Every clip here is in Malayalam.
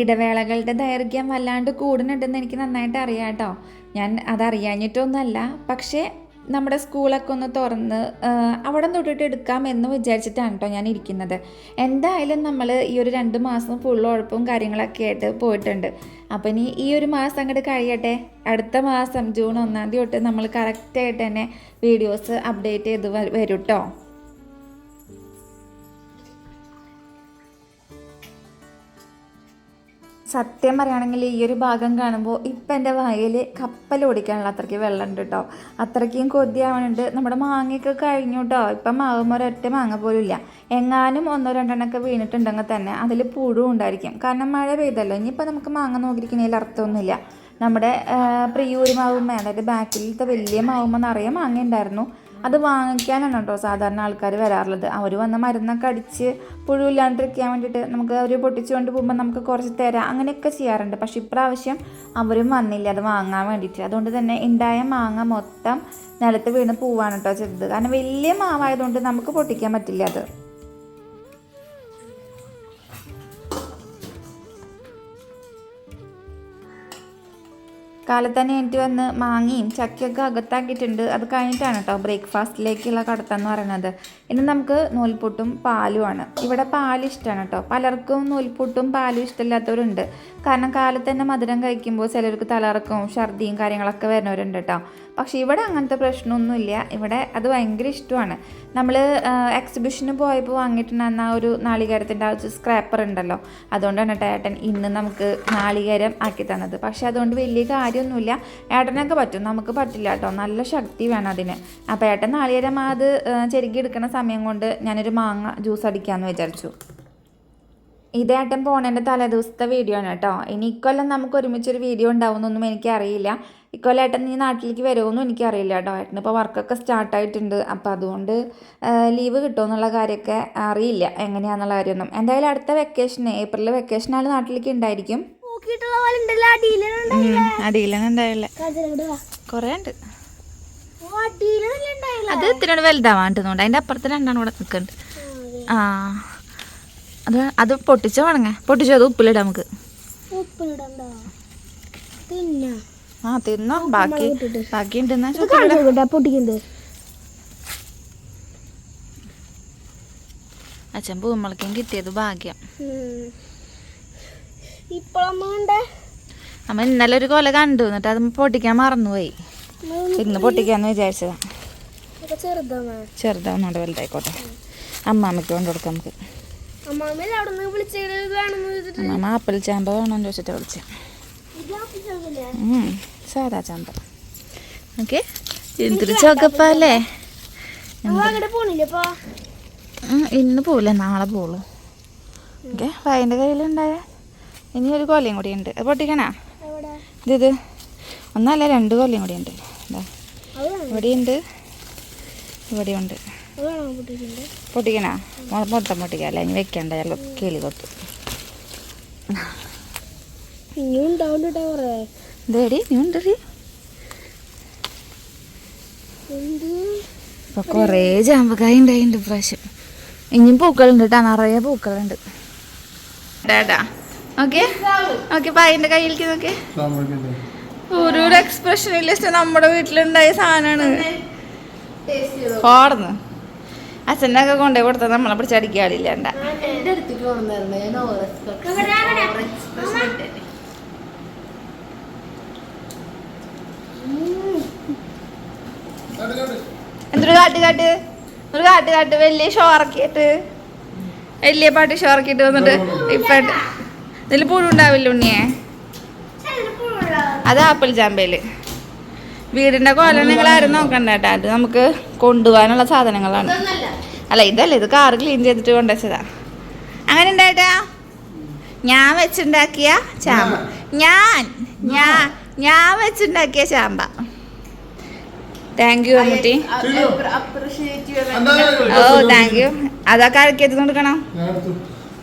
ഇടവേളകളുടെ ദൈർഘ്യം വല്ലാണ്ട് കൂടുന്നുണ്ടെന്ന് എനിക്ക് നന്നായിട്ട് അറിയാം കേട്ടോ. ഞാൻ അതറിയാഞ്ഞിട്ടൊന്നുമല്ല പക്ഷേ നമ്മുടെ സ്കൂളൊക്കെ ഒന്ന് തുറന്ന് അവിടെ തൊട്ടിട്ട് എടുക്കാം എന്ന് വിചാരിച്ചിട്ടാണ് കേട്ടോ ഞാൻ ഇരിക്കുന്നത്. എന്തായാലും നമ്മൾ ഈ ഒരു രണ്ട് മാസം ഫുൾ ഉഴപ്പും കാര്യങ്ങളൊക്കെ ആയിട്ട് പോയിട്ടുണ്ട്. അപ്പം ഇനി ഈ ഒരു മാസം അങ്ങോട്ട് കഴിയട്ടെ. അടുത്ത മാസം ജൂൺ ഒന്നാം തീയതി തൊട്ട് നമ്മൾ കറക്റ്റായിട്ട് തന്നെ വീഡിയോസ് അപ്ഡേറ്റ് ചെയ്ത് വരും കേട്ടോ. സത്യം പറയുകയാണെങ്കിൽ ഈ ഒരു ഭാഗം കാണുമ്പോൾ ഇപ്പം എന്റെ വായിൽ കപ്പൽ ഓടിക്കാനുള്ള അത്രയ്ക്ക് വെള്ളമുണ്ട് കേട്ടോ. അത്രയ്ക്കും കൊതിയാവണുണ്ട് നമ്മുടെ മാങ്ങയൊക്കെ കഴിഞ്ഞു കേട്ടോ. ഇപ്പം മാവുമ്പോൾ ഒരൊറ്റ മാങ്ങ പോലും ഇല്ല. എങ്ങാനും ഒന്നോ രണ്ടെണ്ണമൊക്കെ വീണിട്ടുണ്ടെങ്കിൽ തന്നെ അതിൽ പുഴു ഉണ്ടായിരിക്കും. കാരണം മഴ പെയ്തല്ലോ. ഇനിയിപ്പോൾ നമുക്ക് മാങ്ങ നോക്കിയിരിക്കുന്നതിൽ അർത്ഥമൊന്നുമില്ല. നമ്മുടെ പ്രിയൂരി മാവുമ്മ അതായത് ബാക്കിലത്തെ വലിയ മാവുമ്മ നിറയെ മാങ്ങ ഉണ്ടായിരുന്നു. അത് വാങ്ങിക്കാനാണ് കേട്ടോ സാധാരണ ആൾക്കാർ വരാറുള്ളത്. അവർ വന്ന മരുന്നൊക്കെ അടിച്ച് പുഴുവില്ലാണ്ടിരിക്കാൻ വേണ്ടിയിട്ട് നമുക്ക് അവർ പൊട്ടിച്ചുകൊണ്ട് പോകുമ്പോൾ നമുക്ക് കുറച്ച് തരാം അങ്ങനെയൊക്കെ ചെയ്യാറുണ്ട്. പക്ഷേ ഇപ്രാവശ്യം അവരും വന്നില്ല അത് വാങ്ങാൻ വേണ്ടിയിട്ട്. അതുകൊണ്ട് തന്നെ ഉണ്ടായ മാങ്ങ മൊത്തം നിലത്ത് വീണ് പോവാണ് കേട്ടോ ചെയ്തത്. കാരണം വലിയ മാവായതുകൊണ്ട് നമുക്ക് പൊട്ടിക്കാൻ പറ്റില്ല അത്. കാലത്ത് തന്നെ എനിക്ക് വന്ന് മാങ്ങയും ചക്കയൊക്കെ അകത്താക്കിയിട്ടുണ്ട്. അത് കഴിഞ്ഞിട്ടാണ് കേട്ടോ ബ്രേക്ക്ഫാസ്റ്റിലേക്കുള്ള കടത്തെന്ന് പറയുന്നത് ഇനി നമുക്ക് നൂൽപുട്ടും പാലുമാണ് ഇവിടെ പാൽ ഇഷ്ടമാണ് കേട്ടോ പലർക്കും നൂൽപുട്ടും പാലും ഇഷ്ടമില്ലാത്തവരുണ്ട്. കാരണം കാലത്ത് തന്നെ മധുരം കഴിക്കുമ്പോൾ ചിലർക്ക് തലറക്കവും ഛർദിയും കാര്യങ്ങളൊക്കെ വരുന്നവരുണ്ട് കേട്ടോ പക്ഷേ ഇവിടെ അങ്ങനത്തെ പ്രശ്നമൊന്നുമില്ല. ഇവിടെ അത് ഭയങ്കര ഇഷ്ടമാണ്. നമ്മൾ എക്സിബിഷന് പോയപ്പോൾ വാങ്ങിയിട്ടുണ്ടായിരുന്ന ആ ഒരു നാളികേരത്തിന്റെ ആ ഒരു സ്ക്രാപ്പർ ഉണ്ടല്ലോ. അതുകൊണ്ടാണ് കേട്ടോ ഏട്ടൻ ഇന്ന് നമുക്ക് നാളികേരം ആക്കി തന്നത്. പക്ഷേ അതുകൊണ്ട് വലിയ കാര്യമൊന്നുമില്ല. ഏട്ടനൊക്കെ പറ്റും. നമുക്ക് പറ്റില്ല കേട്ടോ. നല്ല ശക്തി വേണം അതിന്. അപ്പോൾ ഏട്ടൻ നാളികേരം അത് ചെരുക്കി എടുക്കുന്ന സമയം കൊണ്ട് ഞാനൊരു മാങ്ങ ജ്യൂസ് അടിക്കാമെന്ന് വിചാരിച്ചു. ഇതേട്ടൻ പോണേന്റെ തലേദിവസത്തെ വീഡിയോ ആണ് കേട്ടോ. ഇനി ഇക്കൊല്ലം നമുക്ക് ഒരുമിച്ചൊരു വീഡിയോ ഉണ്ടാവുമെന്നൊന്നും എനിക്കറിയില്ല. ഇക്കൊല്ലം ഏട്ടൻ ഈ നാട്ടിലേക്ക് വരുമെന്നും എനിക്കറിയില്ല കേട്ടോ. ഏട്ടന് ഇപ്പോൾ വർക്കൊക്കെ സ്റ്റാർട്ടായിട്ടുണ്ട് അപ്പോൾ അതുകൊണ്ട് ലീവ് കിട്ടുമെന്നുള്ള കാര്യമൊക്കെ അറിയില്ല. എങ്ങനെയാണെന്നുള്ള കാര്യമൊന്നും. എന്തായാലും അടുത്ത വെക്കേഷൻ ഏപ്രിൽ വെക്കേഷൻ ആൾ നാട്ടിലേക്ക് ഉണ്ടായിരിക്കും. അടിയിലുണ്ടായില്ല കുറേ ഉണ്ട്. അത് ഇത്തിരി വലുതാവാണ്ടെന്നുണ്ട് അതിന്റെ അപ്പുറത്ത് രണ്ടാണ് ഇവിടെ നിൽക്കുന്നുണ്ട് ആ. അത് അത് പൊട്ടിച്ചോ വേണങ്ങ പൊട്ടിച്ചോ അത് ഉപ്പിലിടാം നമുക്ക്. ആ തിന്നോ. ബാക്കി ബാക്കി ഉണ്ടെന്നാ പൊട്ടിക്കുന്നത് അച്ഛൻ പൂമ്മളക്കും കിട്ടിയത് ഭാഗ്യം. അമ്മ ഇന്നലെ ഒരു കൊല കണ്ടു. എന്നിട്ട് അത് പൊട്ടിക്കാൻ മറന്നുപോയി. ഇന്ന് പൊട്ടിക്കാന്ന് വിചാരിച്ചതാ. ചെറുതാവുന്നുണ്ട് വലുതായിക്കോട്ടെ അമ്മാമ്മയ്ക്ക് കൊണ്ടുകൊടുക്കാം നമുക്ക്. അമ്മാമ്മ ആപ്പിൾ ചാമ്പ വേണമെന്ന് ചോദിച്ചിട്ട് വിളിച്ചേ. സാദാ ചാമ്പ. ഓക്കെ? എന്തൊരു ചുവക്കപ്പല്ലേ ഇന്ന് പോവില്ല നാളെ പോവുള്ളൂ. ഓക്കെ വയന്റെ കയ്യിലുണ്ടായ ഇനി ഒരു കൊലയും കൂടി ഉണ്ട്. അത് പൊട്ടിക്കണാ? ഇത് ഇത്. ഒന്നല്ല രണ്ട് കൊല്ലം കൂടി ഉണ്ട്. ഇതാ ഇവിടെയുണ്ട്. ഇവിടെയുണ്ട്. പൊട്ടിക്കണാ? മൊത്തം മൊത്തം പൊട്ടിക്കല്ല ഇനി വെക്കണ്ട. ചില കിളി കൊത്തു. ഇതേടി? നീ ഉണ്ടടി ഇപ്പൊ കൊറേ ചാമ്പക്കായ ഉണ്ടായിട്ടുണ്ട് ഇപ്രാവശ്യം. ഇനിയും പൂക്കളുണ്ട് കേട്ടാ നിറയെ പൂക്കളുണ്ട്. ഓക്കെ? ഓക്കെ പായന്റെ കയ്യിലേക്ക് നോക്കേ. ഒരു എക്സ്പ്രഷൻ ഇല്ല? നമ്മുടെ വീട്ടിലുണ്ടായ സാധനമാണ് പാടുന്നു അച്ഛന്റെ കൊണ്ടേ കൊടുത്ത കൊടുത്താൽ നമ്മളെ പിടിച്ച് എക്സ്പ്രഷൻ എന്തൊരു കാട്ട് കാട്ട്? ഒരു കാട്ട് കാട്ട്. വലിയ ഷോറക്കിയിട്ട് വലിയ പാട്ട് ഷോറക്കിട്ട് വന്നിട്ട് ഇപ്പൊ ഇതിൽ പുഴുണ്ടാവില്ല ഉണ്ണിയെ? അത് ആപ്പിൾ ചാമ്പയിൽ. വീടിന്റെ കോലം നിങ്ങൾ ആരും നോക്കണ്ട കേട്ടോ. അത് നമുക്ക് കൊണ്ടുപോകാനുള്ള സാധനങ്ങളാണ്. അല്ല ഇതല്ല ഇത് കാർ ക്ലീൻ ചെയ്തിട്ട് കൊണ്ടുവച്ചതാ അങ്ങനെ ഉണ്ടായിട്ടാ? ഞാൻ വെച്ചുണ്ടാക്കിയ ചാമ്പ. ഞാൻ ഞാൻ ഞാൻ വെച്ചുണ്ടാക്കിയ ചാമ്പ. Thank you Ammootty. Oh thank you അതാ കഴക്കിയത് കൊടുക്കണം.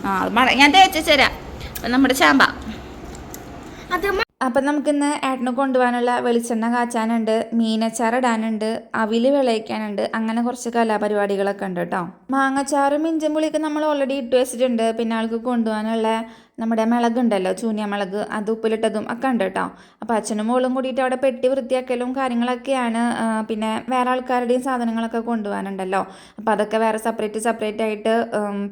ആ അത് ഞാൻ തേച്ചു തരാം. നമ്മുടെ ചാമ്പ. അത് അപ്പം നമുക്കിന്ന് ഏട്ടന് കൊണ്ടുപോകാനുള്ള വെളിച്ചെണ്ണ കാച്ചാനുണ്ട് മീനച്ചാർ ഇടാനുണ്ട് അവിൽ വിളയിക്കാനുണ്ട് അങ്ങനെ കുറച്ച് കലാപരിപാടികളൊക്കെ ഉണ്ട് കേട്ടോ. മാങ്ങച്ചാറും ഇഞ്ചും പുളിയൊക്കെ നമ്മൾ ഓൾറെഡി ഇട്ട് വെച്ചിട്ടുണ്ട്. പിന്നെ ആൾക്ക് കൊണ്ടുപോകാനുള്ള നമ്മുടെ മിളകുണ്ടല്ലോ ചൂനിയ മിളക് അത് ഉപ്പിലിട്ടതും ഒക്കെ ഉണ്ട് കേട്ടോ. അപ്പോൾ അച്ഛനും മോളും കൂടിയിട്ട് അവിടെ പെട്ടി വൃത്തിയാക്കലും കാര്യങ്ങളൊക്കെയാണ് പിന്നെ വേറെ ആൾക്കാരുടെയും സാധനങ്ങളൊക്കെ കൊണ്ടുപോകാനുണ്ടല്ലോ. അപ്പോൾ അതൊക്കെ വേറെ സെപ്പറേറ്റ് സെപ്പറേറ്റ് ആയിട്ട്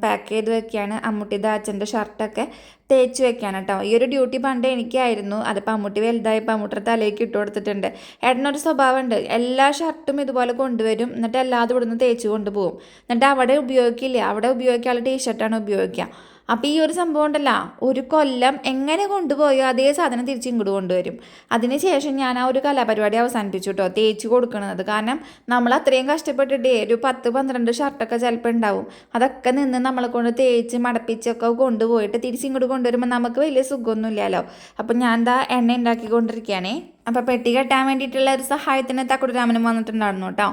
പാക്ക് ചെയ്ത് വെക്കുകയാണ്. അമ്മുട്ടിയുടെ അച്ഛന്റെ ഷർട്ടൊക്കെ തേച്ച് വെക്കാണ് കേട്ടോ. ഈ ഒരു ഡ്യൂട്ടി പണ്ട് എനിക്കായിരുന്നു. അതിപ്പോൾ അമ്മൂട്ടി വലുതായപ്പോൾ അമ്മൂട്ടിയുടെ തലയ്ക്ക് ഇട്ട് കൊടുത്തിട്ടുണ്ട്. ഏട്ടനൊരു സ്വഭാവമുണ്ട്. എല്ലാ ഷർട്ടും ഇതുപോലെ കൊണ്ടുവരും. എന്നിട്ട് എല്ലാതും ഇവിടുന്ന് തേച്ച് കൊണ്ടുപോകും. എന്നിട്ട് അവിടെ ഉപയോഗിക്കില്ല. അവിടെ ഉപയോഗിക്കാനുള്ള ടീഷർട്ടാണ് ഉപയോഗിക്കുക. അപ്പോൾ ഈ ഒരു സംഭവം ഉണ്ടല്ല. ഒരു കൊല്ലം എങ്ങനെ കൊണ്ടുപോയോ അതേ സാധനം തിരിച്ച് ഇങ്ങോട്ട് കൊണ്ടുവരും. അതിനുശേഷം ഞാൻ ആ ഒരു കലാപരിപാടി അവസാനിപ്പിച്ചു കേട്ടോ തേച്ച് കൊടുക്കണത്. കാരണം നമ്മൾ അത്രയും കഷ്ടപ്പെട്ടിട്ടേ ഒരു പത്ത് പന്ത്രണ്ട് ഷർട്ടൊക്കെ ചിലപ്പോൾ ഉണ്ടാവും. അതൊക്കെ നിന്ന് നമ്മളെ കൊണ്ട് തേച്ച് മടപ്പിച്ചൊക്കെ കൊണ്ടുപോയിട്ട് തിരിച്ച് ഇങ്ങോട്ട് കൊണ്ടുവരുമ്പോൾ നമുക്ക് വലിയ സുഖമൊന്നുമില്ലല്ലോ. അപ്പം ഞാൻ എന്താ എണ്ണ ഉണ്ടാക്കിക്കൊണ്ടിരിക്കുകയാണേ. അപ്പോൾ പെട്ടി കെട്ടാൻ വേണ്ടിയിട്ടുള്ള ഒരു സഹായത്തിന് തക്കുടുരാമനും വന്നിട്ടുണ്ടായിരുന്നു കേട്ടോ.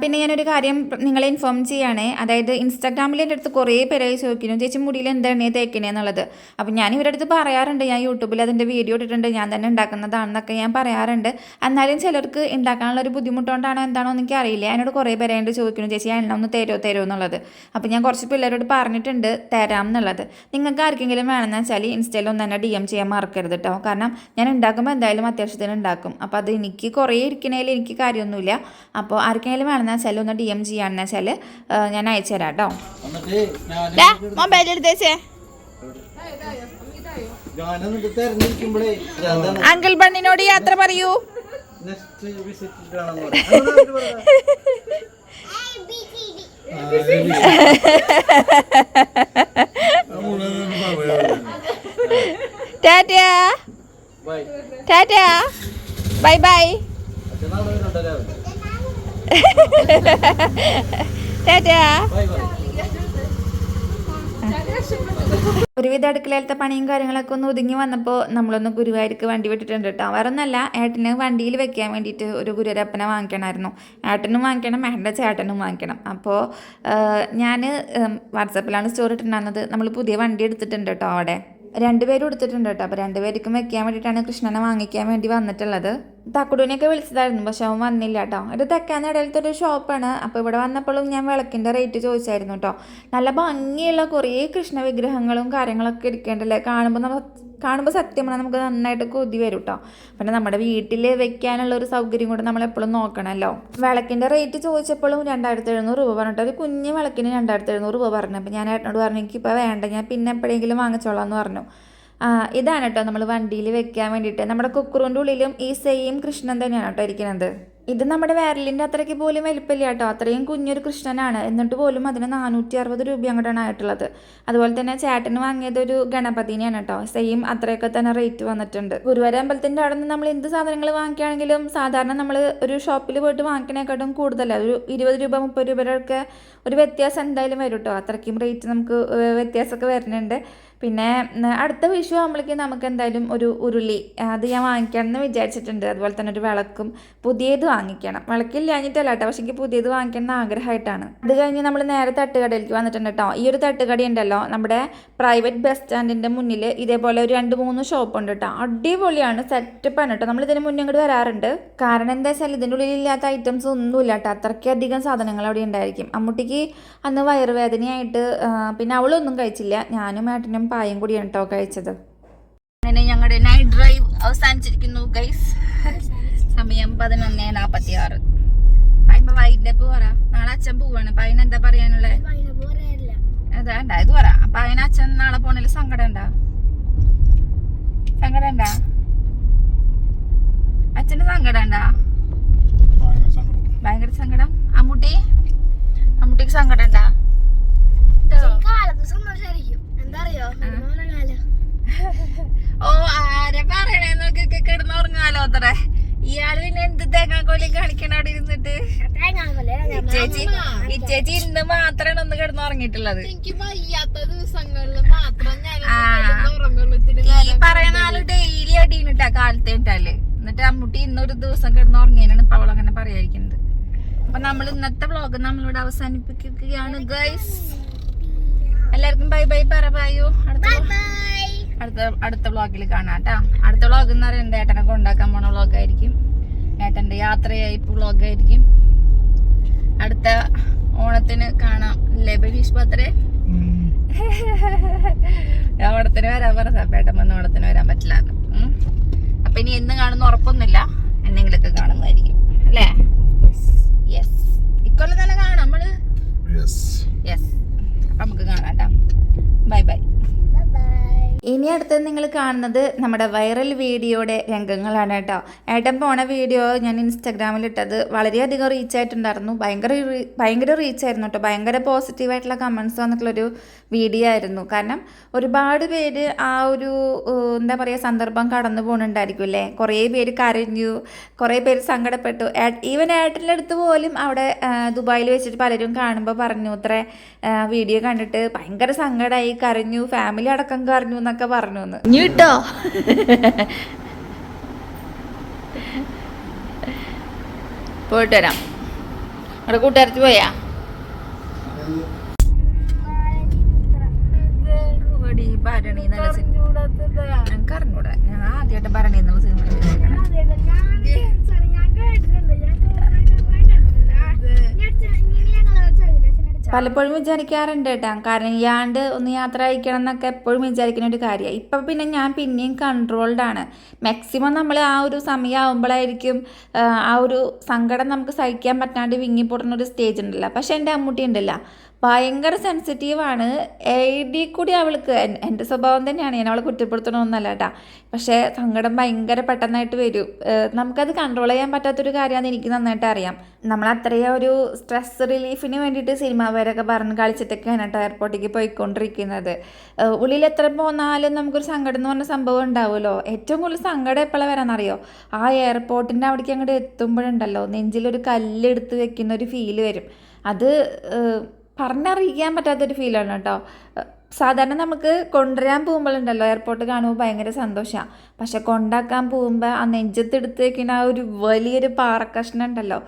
പിന്നെ ഞാനൊരു കാര്യം നിങ്ങളെ ഇൻഫോം ചെയ്യുകയാണേ അതായത് ഇൻസ്റ്റാഗ്രാമിൽ എന്റെ അടുത്ത് കുറേ പേരായി ചോദിക്കുന്നു ചേച്ചി മുടിയിൽ എന്താണ് തേക്കണേ? എന്നുള്ളത്. അപ്പോൾ ഞാൻ ഇവരുടെ അടുത്ത് പറയാറുണ്ട് ഞാൻ യൂട്യൂബിൽ അതിന്റെ വീഡിയോ ഇട്ടിട്ടുണ്ട് ഞാൻ തന്നെ ഉണ്ടാക്കുന്നതാണെന്നൊക്കെ ഞാൻ പറയാറുണ്ട്. എന്നാലും ചിലർക്ക് ഉണ്ടാക്കാനുള്ള ഒരു ബുദ്ധിമുട്ടുകൊണ്ടാണോ എന്താണോ എനിക്ക് അറിയില്ല എന്നോട് കുറേ പേരായിട്ട് ചോദിക്കുന്നു ചേച്ചി എണ്ണ ഒന്ന് തരുമോ തരുമോ എന്നുള്ളത്. അപ്പോൾ ഞാൻ കുറച്ച് പിള്ളേരോട് പറഞ്ഞിട്ടുണ്ട് തരാം എന്നുള്ളത്. നിങ്ങൾക്ക് ആർക്കെങ്കിലും വേണമെന്ന് വെച്ചാൽ ഇൻസ്റ്റയിൽ ഒന്ന് തന്നെ ഡി എം ചെയ്യാൻ മറക്കരുത് കേട്ടോ. കാരണം ഞാൻ ഉണ്ടാക്കുമ്പോൾ എന്തായാലും അത്യാവശ്യത്തിന് ഉണ്ടാക്കും. അപ്പോൾ അത് എനിക്ക് കുറേ ഇരിക്കണേൽ എനിക്ക് കാര്യമൊന്നുമില്ല. അപ്പോൾ ആർക്കെങ്കിലും വേണമെന്ന് വെച്ചാൽ ഒന്ന് ഡി എം ചെയ്യാണെന്ന് വെച്ചാൽ ഞാൻ അയച്ചു തരാം കേട്ടോ മൊബൈൽ എടുത്തേച്ചേ. അങ്കിൾ ബണ്ണിനോട് യാത്ര പറയൂ. Tata. Bye tata. Bye bye. Tata. ഒരുവിധ അടുക്കളയിലത്തെ പണിയും കാര്യങ്ങളൊക്കെ ഒന്ന് ഒതുങ്ങി വന്നപ്പോൾ നമ്മളൊന്ന് ഗുരുവായൂർക്ക് വണ്ടി വിട്ടിട്ടുണ്ട് കേട്ടോ. വേറൊന്നല്ല ഏട്ടന് വണ്ടിയിൽ വെക്കാൻ വേണ്ടിയിട്ട് ഒരു ഗുരുവരപ്പനെ വാങ്ങിക്കണമായിരുന്നു. ഏട്ടനും വാങ്ങിക്കണം ഏട്ടന്റെ ചേട്ടനും വാങ്ങിക്കണം. അപ്പോൾ ഞാൻ വാട്സാപ്പിലാണ് സ്റ്റോറി ഇട്ടിട്ടുണ്ടായിരുന്നത്. നമ്മൾ പുതിയ വണ്ടി എടുത്തിട്ടുണ്ട് കേട്ടോ അവിടെ. രണ്ടുപേരും എടുത്തിട്ടുണ്ട് കേട്ടോ. അപ്പോൾ രണ്ടുപേർക്കും വെക്കാൻ വേണ്ടിയിട്ടാണ് കൃഷ്ണനെ വാങ്ങിക്കാൻ വേണ്ടി വന്നിട്ടുള്ളത്. തക്കുടൂനെയൊക്കെ വിളിച്ചതായിരുന്നു പക്ഷെ അവൻ വന്നില്ല കേട്ടോ. ഒരു തെക്കാൻ ഇടയിലത്തെ ഒരു ഷോപ്പാണ്. അപ്പോൾ ഇവിടെ വന്നപ്പോഴും ഞാൻ വിളക്കിന്റെ റേറ്റ് ചോദിച്ചായിരുന്നു കേട്ടോ. നല്ല ഭംഗിയുള്ള കുറേ കൃഷ്ണ വിഗ്രഹങ്ങളും കാര്യങ്ങളൊക്കെ ഇരിക്കേണ്ടല്ലേ? കാണുമ്പോൾ നമ്മൾ കാണുമ്പോൾ സത്യമാണ് നമുക്ക് നന്നായിട്ട് കൊതി വരും കേട്ടോ. പിന്നെ നമ്മുടെ വീട്ടിൽ വെക്കാനുള്ള ഒരു സൗകര്യം കൂടെ നമ്മൾ എപ്പോഴും നോക്കണമല്ലോ. വിളക്കിന്റെ റേറ്റ് ചോദിച്ചപ്പോഴും രണ്ടായിരത്തി എഴുന്നൂറ് രൂപ പറഞ്ഞിട്ട് ഒരു കുഞ്ഞു വിളക്കിന് രണ്ടായിരത്തി എഴുന്നൂറ് രൂപ പറഞ്ഞു. അപ്പോൾ ഞാൻ ഏട്ടനോട് പറഞ്ഞു എനിക്കിപ്പോൾ വേണ്ട. ഞാൻ പിന്നെ എപ്പോഴെങ്കിലും വാങ്ങിച്ചോളാം എന്ന് പറഞ്ഞു. ഇതാണ് കേട്ടോ നമ്മൾ വണ്ടിയിൽ വെക്കാൻ വേണ്ടിയിട്ട്. നമ്മുടെ കുക്കറിന്റെ ഉള്ളിലും ഈ സെയിം കൃഷ്ണൻ തന്നെയാണ് കേട്ടോ ഇരിക്കുന്നത് ഇത് നമ്മുടെ വേരലിന്റെ അത്രയ്ക്ക് പോലും വലിപ്പമില്ല കേട്ടോ. അത്രയും കുഞ്ഞൊരു കൃഷ്ണനാണ്. എന്നിട്ട് പോലും അതിന് നാനൂറ്റി അറുപത് രൂപ അങ്ങോട്ടാണ് ആയിട്ടുള്ളത്. അതുപോലെ തന്നെ ചേട്ടന് വാങ്ങിയത് ഒരു ഗണപതിനെയാണ് കേട്ടോ. സെയിം അത്രയൊക്കെ തന്നെ റേറ്റ് വന്നിട്ടുണ്ട്. ഗുരുവായൂർ അമ്പലത്തിന്റെ അവിടെ നിന്ന് നമ്മൾ എന്ത് സാധനങ്ങൾ വാങ്ങിക്കുകയാണെങ്കിലും സാധാരണ നമ്മൾ ഒരു ഷോപ്പിൽ പോയിട്ട് വാങ്ങിക്കണേക്കാട്ടും കൂടുതലല്ല ഒരു ഇരുപത് രൂപ മുപ്പത് രൂപയുടെയൊക്കെ ഒരു വ്യത്യാസം എന്തായാലും വരും കേട്ടോ. അത്രയ്ക്കും റേറ്റ് നമുക്ക് വ്യത്യാസമൊക്കെ വരുന്നുണ്ട്. പിന്നെ അടുത്ത വിഷു ആകുമ്പോഴേക്കും നമുക്ക് എന്തായാലും ഒരു ഉരുളി അത് ഞാൻ വാങ്ങിക്കണം എന്ന് വിചാരിച്ചിട്ടുണ്ട്. അതുപോലെ തന്നെ ഒരു വിളക്കും പുതിയത് വാങ്ങിക്കണം. വിളക്കില്ലാഞ്ഞിട്ടല്ല കേട്ടോ പക്ഷേ എനിക്ക് പുതിയത് വാങ്ങിക്കണം ആഗ്രഹമായിട്ടാണ്. അത് കഴിഞ്ഞ് നമ്മൾ നേരെ തട്ടുകടയിലേക്ക് വന്നിട്ടുണ്ട് കേട്ടോ ഈ ഒരു തട്ടുകടി ഉണ്ടല്ലോ. നമ്മുടെ പ്രൈവറ്റ് ബസ് സ്റ്റാൻഡിന്റെ മുന്നിൽ ഇതേപോലെ ഒരു രണ്ട് മൂന്ന് ഷോപ്പ് ഉണ്ട് കേട്ടോ അടിപൊളിയാണ്. സെറ്റപ്പാണ് കേട്ടോ നമ്മൾ ഇതിന് മുന്നേ ഇങ്ങോട്ട് വരാറുണ്ട്. കാരണം എന്താ വെച്ചാൽ ഇതിന്റെ ഉള്ളിൽ ഇല്ലാത്ത ഐറ്റംസ് ഒന്നുമില്ല കേട്ടോ അത്രയ്ക്കധികം സാധനങ്ങൾ അവിടെ ഉണ്ടായിരിക്കും. അമ്മുട്ടിക്ക് അന്ന് വയറുവേദനയായിട്ട് പിന്നെ അവളൊന്നും കഴിച്ചില്ല. ഞാനും ഏട്ടനും പായം കൂടിയാണ് കേട്ടോ കഴിച്ചത്. അങ്ങനെ ഞങ്ങളുടെ നൈറ്റ് ഡ്രൈവ് അവസാനിച്ചിരിക്കുന്നു ഗൈസ് സമയം പതിനൊന്ന് നാപ്പത്തി ആറ് പായ്മ വൈകിട്ട് പോറ. നാളെ അച്ഛൻ പോവാണ്. അപ്പൊ അതിനെന്താ പറയാനുള്ളത് അതാണ്ട ഇത് പറ. അപ്പൊ അതിന് അച്ഛൻ നാളെ പോണേൽ സങ്കടം ഉണ്ടാ സങ്കടം ഉണ്ടാ അച്ഛന് സങ്കടം ഉണ്ടാ ഭയങ്കര സങ്കടം. അമ്മൂട്ടി? അമ്മൂട്ടിക്ക് സങ്കടം ഉണ്ടാ എന്താ അറിയോ നമ്മുടെ കാലം ഓ ആരെ പറയണേന്നൊക്കെ കിടന്നുറങ്ങാലോ അത്രേ ഇയാൾ പിന്നെ എന്ത് തേങ്ങാക്കോലി കാണിക്കണ അവിടെ ഇരുന്നിട്ട്. ഇച്ചേച്ചി ചേച്ചി ഈ ചേച്ചി ഇന്ന് മാത്രമാണ് ഒന്ന് കിടന്നുറങ്ങിയിട്ടുള്ളത് എനിക്ക് വയ്യാത്ത ദിവസങ്ങളിൽ മാത്രം ഈ പറയണ ആൾ ഡെയിലി അടിയിട്ടാ കാലത്തെ ഇട്ടാൽ. എന്നിട്ട് അമ്മൂട്ടി ഇന്നൊരു ദിവസം കിടന്ന് ഉറങ്ങിയതിനാണ് ഇപ്പൊ അവളങ്ങനെ പറയായിരിക്കുന്നത് അപ്പൊ നമ്മൾ ഇന്നത്തെ വ്ളോഗ് നമ്മളിവിടെ അവസാനിപ്പിക്കുകയാണ് ഗൈസ് എല്ലാവർക്കും ബൈ ബൈ പറ പറയൂ. അടുത്ത അടുത്ത അടുത്ത വ്ളോഗിൽ കാണാം കേട്ടാ അടുത്ത വ്ളോഗ് എന്ന് പറയുന്നത് ഏട്ടനൊക്കെ ഉണ്ടാക്കാൻ പോണ വ്ളോഗായിരിക്കും യാത്രയായിപ്പ് വ്ളോഗായിരിക്കും അടുത്ത ഓണത്തിന് കാണാം. അല്ലേ ബനീഷ് പാത്രേ? ഓണത്തിന് വരാൻ പറഞ്ഞ പേട്ടൻ വന്ന് ഓണത്തിന് വരാൻ പറ്റില്ല അപ്പൊ ഇനി എന്ന് കാണുന്ന ഉറപ്പൊന്നുമില്ല. എന്തെങ്കിലുമൊക്കെ കാണുന്നതായിരിക്കും. അല്ലേ? യെസ് ഇക്കൊല്ലം തന്നെ കാണാം നമ്മൾ. യെസ് അപ്പൊ നമുക്ക് കാണാം ബൈ ബൈ ഇനി അടുത്ത് നിങ്ങൾ കാണുന്നത് നമ്മുടെ വൈറൽ വീഡിയോയുടെ രംഗങ്ങളാണ് കേട്ടോ. ഏട്ടൻ പോണ വീഡിയോ ഞാൻ ഇൻസ്റ്റാഗ്രാമിൽ ഇട്ടത് വളരെയധികം റീച്ച് ആയിട്ടുണ്ടായിരുന്നു. ഭയങ്കര ഭയങ്കര റീച്ച് ആയിരുന്നു കേട്ടോ. ഭയങ്കര പോസിറ്റീവായിട്ടുള്ള കമൻസ് വന്നിട്ടുള്ളൊരു വീഡിയോ ആയിരുന്നു. കാരണം ഒരുപാട് പേര് ആ ഒരു എന്താ പറയുക സന്ദർഭം കടന്നു പോകുന്നുണ്ടായിരിക്കും അല്ലേ? കുറേ പേര് കരഞ്ഞു കുറേ പേര് സങ്കടപ്പെട്ടു. ഈവൻ ഏട്ടന്റെ അടുത്ത് പോലും അവിടെ ദുബായിൽ വെച്ചിട്ട് പലരും കാണുമ്പോൾ പറഞ്ഞു ഇത്ര വീഡിയോ കണ്ടിട്ട് ഭയങ്കര സങ്കടമായി കരഞ്ഞു ഫാമിലി അടക്കം കരഞ്ഞു എന്നൊക്കെ പറഞ്ഞു എന്ന് ഞീട്ടോ പോയിട്ട് വരാം. അവിടെ കൂട്ടുകാരത്തി പോയാ? ഭരണി നല്ല സിനിമ ഞങ്ങൾക്ക് അറിഞ്ഞൂടാ ഞാൻ ആദ്യമായിട്ട് ഭരണി എന്നുള്ള സിനിമ ഞാൻ കേട്ടിട്ടുണ്ട്. ഞാൻ പലപ്പോഴും വിചാരിക്കാറുണ്ട് കേട്ടോ കാരണം ഇയാണ്ട് ഒന്ന് യാത്ര അയക്കണം എന്നൊക്കെ എപ്പോഴും വിചാരിക്കുന്ന ഒരു കാര്യമാണ് ഇപ്പം പിന്നെ ഞാൻ പിന്നെയും കൺട്രോൾഡ് ആണ്. മാക്സിമം നമ്മൾ ആ ഒരു സമയമാകുമ്പോഴായിരിക്കും ആ, ഒരു സങ്കടം നമുക്ക് സഹിക്കാൻ പറ്റാണ്ട് വിങ്ങിപ്പൊടുന്ന ഒരു സ്റ്റേജ് ഉണ്ടല്ലോ. പക്ഷെ എന്റെ അമ്മൂട്ടി ഉണ്ടല്ലോ. ഭയങ്കര സെൻസിറ്റീവാണ് എഴുതി കൂടി അവൾക്ക്. എന്റെ സ്വഭാവം തന്നെയാണ്. ഞാൻ അവളെ കുറ്റപ്പെടുത്തണമെന്നല്ല കേട്ടാ. പക്ഷേ സങ്കടം ഭയങ്കര പെട്ടെന്നായിട്ട് വരും. നമുക്കത് കൺട്രോൾ ചെയ്യാൻ പറ്റാത്തൊരു കാര്യമാണെന്ന് എനിക്ക് നന്നായിട്ട് അറിയാം. നമ്മൾ അത്രയും ഒരു സ്ട്രെസ് റിലീഫിന് വേണ്ടിയിട്ട് സിനിമ പേരൊക്കെ പറഞ്ഞ് കളിച്ചിട്ടൊക്കെയാണ് കേട്ടോ എയർപോർട്ടിലേക്ക് പോയിക്കൊണ്ടിരിക്കുന്നത്. ഉള്ളിൽ എത്ര പോന്നാലും നമുക്കൊരു സങ്കടം എന്ന് പറഞ്ഞ സംഭവം ഉണ്ടാവുമല്ലോ? ഏറ്റവും കൂടുതൽ സങ്കടം എപ്പോഴാണ് വരാമെന്നറിയോ ആ എയർപോർട്ടിന്റെ അവിടേക്ക് അങ്ങോട്ട് എത്തുമ്പോഴുണ്ടല്ലോ നെഞ്ചിലൊരു കല്ലെടുത്ത് വെക്കുന്ന ഒരു ഫീൽ വരും. അത് പറഞ്ഞറിയിക്കാൻ പറ്റാത്തൊരു ഫീലാണ് കേട്ടോ. സാധാരണ നമുക്ക് കൊണ്ടുവരാൻ പോകുമ്പോഴുണ്ടല്ലോ എയർപോർട്ട് കാണുമ്പോൾ ഭയങ്കര സന്തോഷമാണ് പക്ഷെ കൊണ്ടാക്കാൻ പോകുമ്പോൾ ആ നെഞ്ചത്തെടുത്ത് ആ ഒരു വലിയൊരു പാറക്കഷ്ണം ഉണ്ടല്ലോ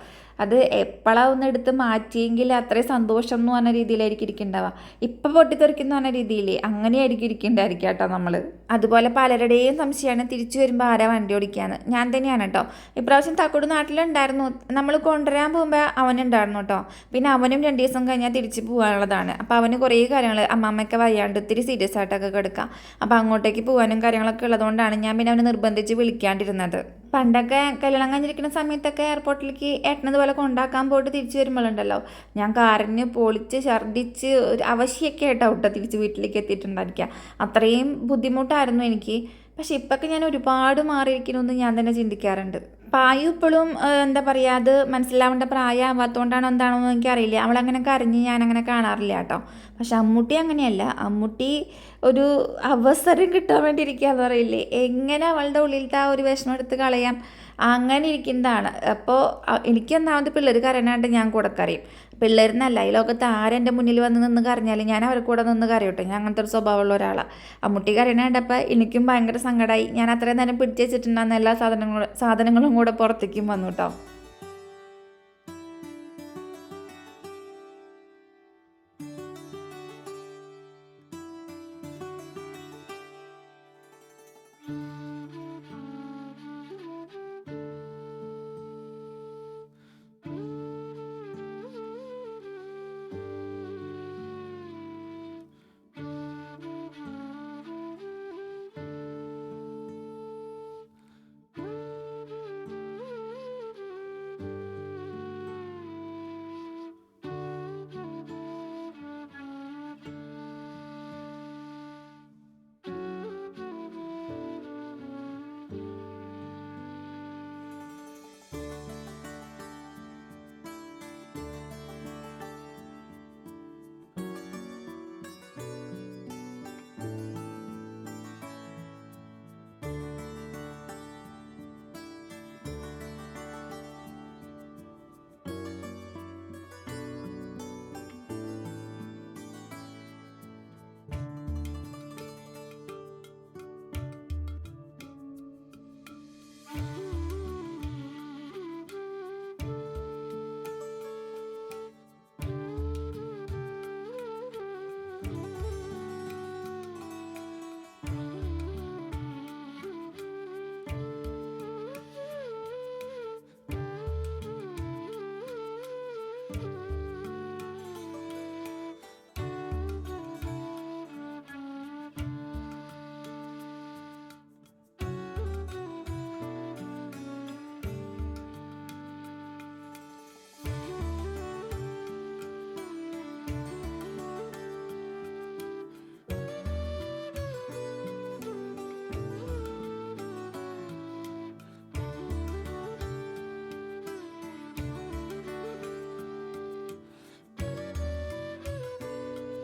അത് എപ്പോഴാണ് ഒന്ന് എടുത്ത് മാറ്റിയെങ്കിൽ അത്രയും സന്തോഷം എന്ന് പറഞ്ഞ രീതിയിലായിരിക്കും ഇരിക്കുന്നുണ്ടാവുക ഇപ്പം പൊട്ടിത്തെറിക്കുന്ന പറഞ്ഞ രീതിയിൽ അങ്ങനെയായിരിക്കും ഇരിക്കുന്നുണ്ടായിരിക്കും കേട്ടോ നമ്മൾ അതുപോലെ പലരുടെയും സംശയമാണ് തിരിച്ചു വരുമ്പോൾ ആരാ വണ്ടി ഓടിക്കാന്ന്. ഞാൻ തന്നെയാണ് കേട്ടോ. ഇപ്രാവശ്യം തക്കോട് നാട്ടിലുണ്ടായിരുന്നു. നമ്മൾ കൊണ്ടുവരാൻ പോകുമ്പോൾ അവനുണ്ടായിരുന്നു കേട്ടോ. പിന്നെ അവനും രണ്ട് ദിവസം കഴിഞ്ഞാൽ തിരിച്ച് പോകാനുള്ളതാണ് അപ്പോൾ അവന് കുറേ കാര്യങ്ങൾ അമ്മമ്മയ്ക്ക് വയ്യാണ്ട് ഇത്തിരി സീരിയസ് ആയിട്ടൊക്കെ കിടക്കാം. അപ്പോൾ അങ്ങോട്ടേക്ക് പോകാനും കാര്യങ്ങളൊക്കെ ഉള്ളതുകൊണ്ടാണ് ഞാൻ പിന്നെ അവനെ നിർബന്ധിച്ച് വിളിക്കാണ്ടിരുന്നത്. പണ്ടൊക്കെ കല്യാണം കഴിഞ്ഞിരിക്കുന്ന സമയത്തൊക്കെ എയർപോർട്ടിലേക്ക് ഏട്ടനതുപോലെ കൊണ്ടാക്കാൻ പോയിട്ട് തിരിച്ചു വരുമ്പോഴുണ്ടല്ലോ ഞാൻ കാറിന് പൊളിച്ച് ഛർദ്ദിച്ച് ഒരു അവശ്യമൊക്കെ ആയിട്ടോ കേട്ടോ തിരിച്ച് വീട്ടിലേക്ക് എത്തിയിട്ടുണ്ടായിരിക്കുക. അത്രയും ബുദ്ധിമുട്ടായിരുന്നു എനിക്ക്. പക്ഷെ ഇപ്പൊക്കെ ഞാൻ ഒരുപാട് മാറിയിരിക്കണമെന്ന് ഞാൻ തന്നെ ചിന്തിക്കാറുണ്ട്. പായു ഇപ്പോഴും എന്താ പറയുക അത് മനസ്സിലാവേണ്ട പ്രായമാവാത്തതുകൊണ്ടാണോ എന്താണോ എന്ന് എനിക്കറിയില്ല. അവളങ്ങനെ കരഞ്ഞ് ഞാനങ്ങനെ കാണാറില്ല കേട്ടോ. പക്ഷെ അമ്മൂട്ടി അങ്ങനെയല്ല. അമ്മൂട്ടി ഒരു അവസരം കിട്ടാൻ വേണ്ടി ഇരിക്കുകയെന്ന് പറയില്ലേ. എങ്ങനെ അവളുടെ ഉള്ളിലത്തെ ആ ഒരു വിഷമം എടുത്ത് കളയാം? അങ്ങനെ ഇരിക്കുന്നതാണ്. അപ്പോൾ എനിക്ക് ഒന്നാമത് പിള്ളേർ കരയാനായിട്ട് ഞാൻ കൂടെ കരയും. പിള്ളേരെന്നല്ല ഈ ലോകത്ത് ആരെന്റെ മുന്നിൽ വന്ന് നിന്ന് കരഞ്ഞാലും ഞാൻ അവരെ കൂടെ നിന്ന് കരയട്ടെ. ഞാൻ അങ്ങനത്തെ ഒരു സ്വഭാവമുള്ള ഒരാളാണ് അമ്മുട്ടി കരയണേണ്ടപ്പോൾ എനിക്കും ഭയങ്കര സങ്കടമായി ഞാൻ അത്രയും നേരം പിടിച്ചു വെച്ചിട്ടുണ്ടാകുന്ന എല്ലാ സാധനങ്ങളും സാധനങ്ങളും കൂടെ പുറത്തേക്കും വന്നു കേട്ടോ.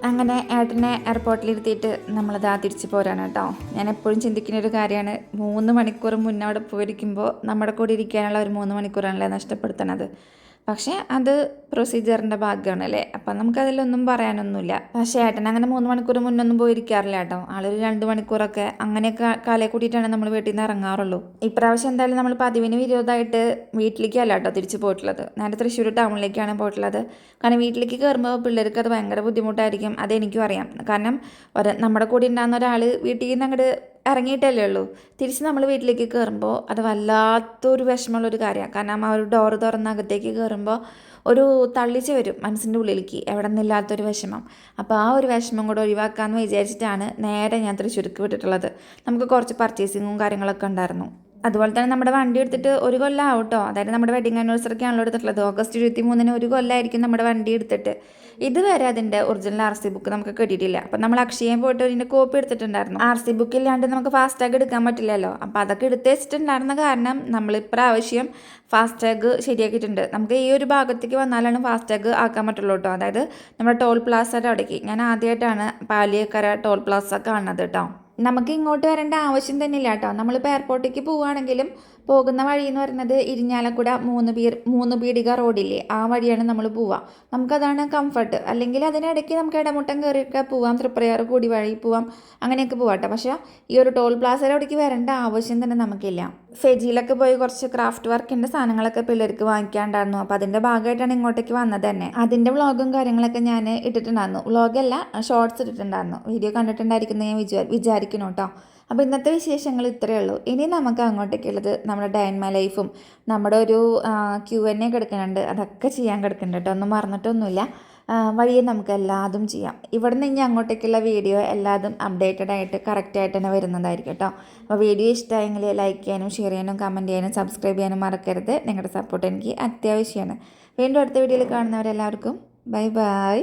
അങ്ങനെ ഏട്ടനെ എയർപോർട്ടിലിരുത്തിയിട്ട് നമ്മളിതാ തിരിച്ചു പോരാണ് കേട്ടോ. ഞാൻ എപ്പോഴും ചിന്തിക്കുന്ന ഒരു കാര്യമാണ് മൂന്ന് മണിക്കൂർ മുന്നേ അവിടെ പോയിരിക്കുമ്പോൾ നമ്മുടെ കൂടെ ഇരിക്കാനുള്ള ഒരു മൂന്ന് മണിക്കൂറാണല്ലേ നഷ്ടപ്പെടുത്തണത്. പക്ഷേ അത് പ്രൊസീജിയറിന്റെ ഭാഗമാണല്ലേ അപ്പം നമുക്കതിലൊന്നും പറയാനൊന്നുമില്ല. പക്ഷേ ഏട്ടൻ അങ്ങനെ മൂന്ന് മണിക്കൂർ മുന്നൊന്നും പോയിരിക്കാറില്ല കേട്ടോ. ആളൊരു രണ്ട് മണിക്കൂറൊക്കെ അങ്ങനെയൊക്കെ കാലെ കൂട്ടിയിട്ടാണ് നമ്മൾ വീട്ടിൽ നിന്ന് ഇറങ്ങാറുള്ളൂ. ഇപ്രാവശ്യം എന്തായാലും നമ്മൾ പതിവിന് വിരോധമായിട്ട് വീട്ടിലേക്കല്ല കേട്ടോ തിരിച്ചു പോയിട്ടുള്ളത്. നേരെ തൃശ്ശൂർ ടൗണിലേക്കാണ് പോയിട്ടുള്ളത്. കാരണം വീട്ടിലേക്ക് കയറുമ്പോൾ പിള്ളേർക്ക് അത് ഭയങ്കര ബുദ്ധിമുട്ടായിരിക്കും. അതെനിക്കും അറിയാം. കാരണം ഒരു നമ്മുടെ കൂടെ ഉണ്ടാകുന്ന ഒരാൾ വീട്ടിൽ നിന്ന് അങ്ങോട്ട് ഇറങ്ങിയിട്ടല്ലേ ഉള്ളൂ. തിരിച്ച് നമ്മൾ വീട്ടിലേക്ക് കയറുമ്പോൾ അത് വല്ലാത്തൊരു വിഷമമുള്ളൊരു കാര്യമാണ്. കാരണം ആ ഒരു ഡോറ് തുറന്ന അകത്തേക്ക് കയറുമ്പോൾ ഒരു തള്ളിച്ച് വരും മനസ്സിന്റെ ഉള്ളിലേക്ക്. എവിടെ നിന്നില്ലാത്തൊരു വിഷമം. അപ്പോൾ ആ ഒരു വിഷമം കൂടെ ഒഴിവാക്കാമെന്ന് വിചാരിച്ചിട്ടാണ് നേരെ ഞാൻ തൃശ്ശൂർക്ക് വിട്ടിട്ടുള്ളത്. നമുക്ക് കുറച്ച് പർച്ചേസിങ്ങും കാര്യങ്ങളൊക്കെ ഉണ്ടായിരുന്നു. അതുപോലെ തന്നെ നമ്മുടെ വണ്ടി എടുത്തിട്ട് ഒരു കൊല്ലം കേട്ടോ അതായത് നമ്മുടെ വെഡിങ് ആനിവേഴ്സറിക്കാണല്ലോ എടുത്തിട്ടുള്ളത്. ഓഗസ്റ്റ് ഇരുപത്തി മൂന്നിന് ഒരു കൊല്ലമായിരിക്കും നമ്മുടെ വണ്ടി എടുത്തിട്ട്. ഇതുവരെ അതിന്റെ ഒറിജിനൽ ആർ സി ബുക്ക് നമുക്ക് കിട്ടിയിട്ടില്ല. അപ്പം നമ്മൾ അക്ഷയം പോയിട്ട് അതിന്റെ കോപ്പി എടുത്തിട്ടുണ്ടായിരുന്നു. ആർ സി ബുക്ക് ഇല്ലാണ്ട് നമുക്ക് ഫാസ്ടാഗ് എടുക്കാൻ പറ്റില്ലല്ലോ. അപ്പം അതൊക്കെ എടുത്ത് വെച്ചിട്ടുണ്ടായിരുന്ന കാരണം നമ്മൾ ഇപ്രാവശ്യം ഫാസ്ടാഗ് ശരിയാക്കിയിട്ടുണ്ട്. നമുക്ക് ഈ ഒരു ഭാഗത്തേക്ക് വന്നാലാണ് ഫാസ്ടാഗ് ആക്കാൻ പറ്റുള്ളൂ കേട്ടോ. അതായത് നമ്മുടെ ടോൾ പ്ലാസയുടെ അവിടേക്ക്. ഞാൻ ആദ്യമായിട്ടാണ് പാലിയക്കര ടോൾ പ്ലാസ കാണുന്നത് കേട്ടോ. നമുക്ക് ഇങ്ങോട്ട് വരേണ്ട ആവശ്യം തന്നെ ഇല്ല കേട്ടോ നമ്മളിപ്പോൾ എയർപോർട്ടിലേക്ക് പോവുകയാണെങ്കിലും പോകുന്ന വഴി എന്ന് പറയുന്നത് ഇരിഞ്ഞാലക്കുട മൂന്ന് പീർ മൂന്ന് പീടിക റോഡില്ലേ ആ വഴിയാണ് നമ്മൾ പോവുക. നമുക്കതാണ് കംഫർട്ട് അല്ലെങ്കിൽ അതിനിടയ്ക്ക് നമുക്ക് ഇടമുട്ടം കയറിയൊക്കെ പോവാം തൃപ്രയാർ കൂടി വഴി പോവാം അങ്ങനെയൊക്കെ പോവാം കേട്ടോ. പക്ഷേ ഈ ഒരു ടോൾ പ്ലാസയുടെ അവിടേക്ക് വരേണ്ട ആവശ്യം തന്നെ നമുക്കില്ല. ഫെജിയിലൊക്കെ പോയി കുറച്ച് ക്രാഫ്റ്റ് വർക്കിന്റെ സാധനങ്ങളൊക്കെ പിള്ളേർക്ക് വാങ്ങിക്കാണ്ടായിരുന്നു. അപ്പോൾ അതിന്റെ ഭാഗമായിട്ടാണ് ഇങ്ങോട്ടേക്ക് വന്നത് തന്നെ. അതിന്റെ വ്ളോഗും കാര്യങ്ങളൊക്കെ ഞാൻ ഇട്ടിട്ടുണ്ടായിരുന്നു. വ്ളോഗല്ല ഷോർട്സ് ഇട്ടിട്ടുണ്ടായിരുന്നു. വീഡിയോ കണ്ടിട്ടുണ്ടായിരിക്കുന്നത് ഞാൻ വിചാ വിചാരിക്കുന്നു കേട്ടോ അപ്പോൾ ഇന്നത്തെ വിശേഷങ്ങൾ ഇത്രയേ ഉള്ളൂ. ഇനി നമുക്ക് അങ്ങോട്ടേക്കുള്ളത് നമ്മുടെ ഡയൻമ ലൈഫും നമ്മുടെ ഒരു ക്യു എൻ എ കിടക്കുന്നുണ്ട് അതൊക്കെ ചെയ്യാൻ കിടക്കുന്നുണ്ട് കേട്ടോ ഒന്നും മറന്നിട്ടൊന്നുമില്ല. വഴിയെ നമുക്ക് എല്ലാതും ചെയ്യാം. ഇവിടെ നിന്ന് ഇനി അങ്ങോട്ടേക്കുള്ള വീഡിയോ എല്ലാതും അപ്ഡേറ്റഡ് ആയിട്ട് കറക്റ്റായിട്ട് തന്നെ വരുന്നതായിരിക്കും കേട്ടോ. അപ്പോൾ വീഡിയോ ഇഷ്ടമായെങ്കിൽ ലൈക്ക് ചെയ്യാനും ഷെയർ ചെയ്യാനും കമന്റ് ചെയ്യാനും സബ്സ്ക്രൈബ് ചെയ്യാനും മറക്കരുത്. നിങ്ങളുടെ സപ്പോർട്ട് എനിക്ക് അത്യാവശ്യമാണ്. വീണ്ടും അടുത്ത വീഡിയോയിൽ കാണുന്നവരെല്ലാവർക്കും ബൈ ബൈ